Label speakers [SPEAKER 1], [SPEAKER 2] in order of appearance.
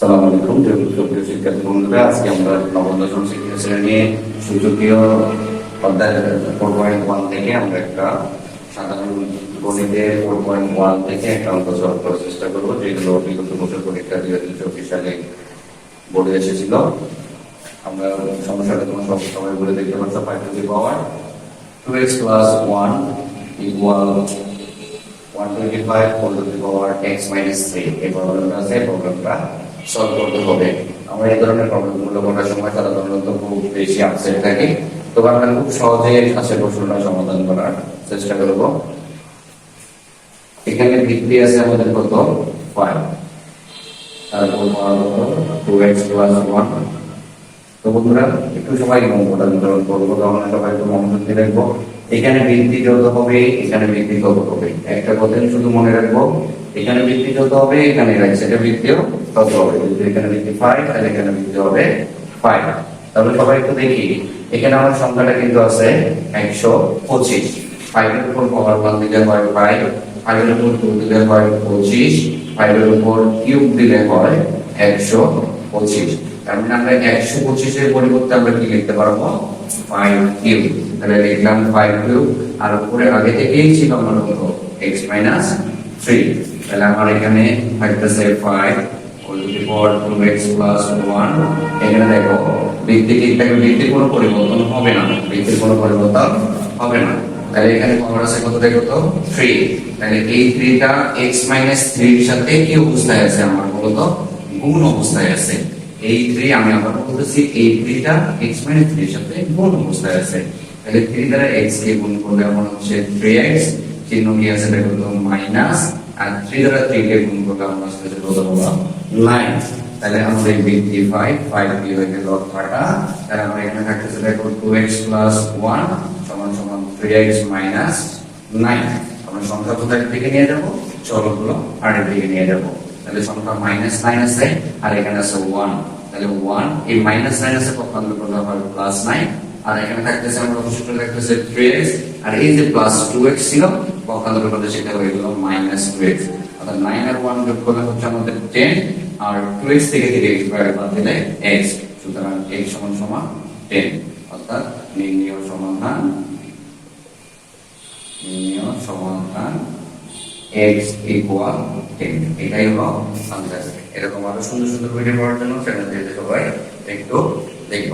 [SPEAKER 1] সালাম আলাইকুম সুপ্রিয় শিক্ষার্থী বন্ধুরা। আজকে আমরা নবম দশম শিক্ষা শ্রেণি সূচকীয় অধ্যায় ফোর পয়েন্ট ওয়ান থেকে আমরা একটা সাধারণ গণিতের ফোর পয়েন্ট ওয়ান থেকে একটা অঙ্ক করার চেষ্টা করব, যেগুলো বিগত বছর পরীক্ষা দুই হাজার চব্বিশ সালে বোর্ডে এসেছিল। আমরা সমস্যাটা তোমার সব সবাই বলে দেখতে পাচ্ছ five to power two x plus one equal one twenty five whole to the power x minus three এই প্রবলেমটা আছে প্রবলেমটা সলভ করতে হবে। আমরা এই ধরনের প্রবলেমগুলো করার সময় সাধারণত খুব বেশি আপসেট থাকি। তো আমরা খুব সহজে কাছে প্রশ্নটা সমাধান করার চেষ্টা করব। এখানে ভিত্তি আছে আমাদের কত ফাইভ তারপর টু এক্স প্লাস ওয়ান তো বন্ধুরা, একটু সবাই অঙ্কটা বিতরণ করব তখন সবাই একটু মনোযোগ দিয়ে রাখব। এখানে বৃদ্ধি যত হবে, এখানে বৃদ্ধি কত হবে। একটা কথা শুধু মনে রাখব, এখানে বৃদ্ধি যত হবে, এখানে রাইট বৃদ্ধিও তত হবে। যদি এখানে বৃদ্ধি ফাইভ তাহলে এখানে বৃদ্ধি হবে ফাইভ তাহলে সবাই একটু দেখি, এখানে আমার সংখ্যাটা কিন্তু আছে একশো পঁচিশ। ফাইভের উপর পাওয়ার ওয়ান দিলে হয় ফাইভ ফাইভের উপর টু দিলে হয় পঁচিশ ফাইভের উপর কিউব দিলে হয় একশো পঁচিশ। তার মানে আমরা একশো পঁচিশের পরিবর্তে আমরা কি লিখতে পারব? ফাইভ কিউব তাহলে লিখলাম ফাইভ কিউব আর উপরে আগে থেকেই ছিল আমার কত এক্স মাইনাস থ্রি তাহলে আমার এখানে থাকতেছে ফাইভ হোল দেখো ঠিকঠাক বৃদ্ধির কোনো পরিবর্তন হবে না। বৃদ্ধির কোনো পরিবর্তন হবে না। তাহলে এখানে পাওয়ার আছে কত দেখো তো? থ্রি তাহলে এই থ্রিটা এক্স মাইনাস থ্রির সাথে কি অবস্থায় আছে? আমার বলতো গুণ অবস্থায় আছে। এই থ্রি আমি আবার বলতেছি এই থ্রিটা এক্স মাইনাস থ্রির সাথে গুণ অবস্থায় আছে। তাহলে থ্রি দ্বারা এক্স কে গুণ করলে আমার হচ্ছে থ্রি এক্স চিহ্ন কি আছে দেখো তো? মাইনাস আর থ্রি দ্বারা থ্রি কে গুণ করলে আমার আসলে কত হলো নাইন তাহলে আমাদের বৃদ্ধি ফাইভ ফাইভ কি হয়ে গেল ফাটা তাহলে আমরা এখানে থাকতেছে দেখো টু এক্স প্লাস ওয়ান সমান সমান থ্রি এক্স মাইনাস নাইন আমরা সংখ্যা কোথায় দিকে নিয়ে যাব? চলকগুলো আর এর দিকে নিয়ে যাব। তাহলে সংখ্যা মাইনাস নাইন আছে আর এখানে আছে ওয়ান তাহলে ওয়ান এই মাইনাস নাইন আছে পক্ষান্তর করলে হবে? প্লাস নাইন আর এখানে থাকতেছে আমরা অবশ্যই থাকতেছে থ্রি এক্স আর এই যে প্লাস টু এক্স ছিল পক্ষান্তর করলে সেটা হয়ে গেল মাইনাস টু এক্স অর্থাৎ নাইন আর ওয়ান যোগ করলে হচ্ছে আমাদের টেন আর টু এক্স থেকে থেকে এক্স বাইরে বাদ দিলে এক্স সুতরাং এক্স সমান সমান টেন অর্থাৎ নির্ণীয় সমাধান নির্ণীয় সমাধান এক্স ইকুয়াল টেন এটাই হলো আনসার। এরকম আরও সুন্দর সুন্দর ভিডিও পাওয়ার জন্য চ্যানেলটিতে সবাই একটু দেখব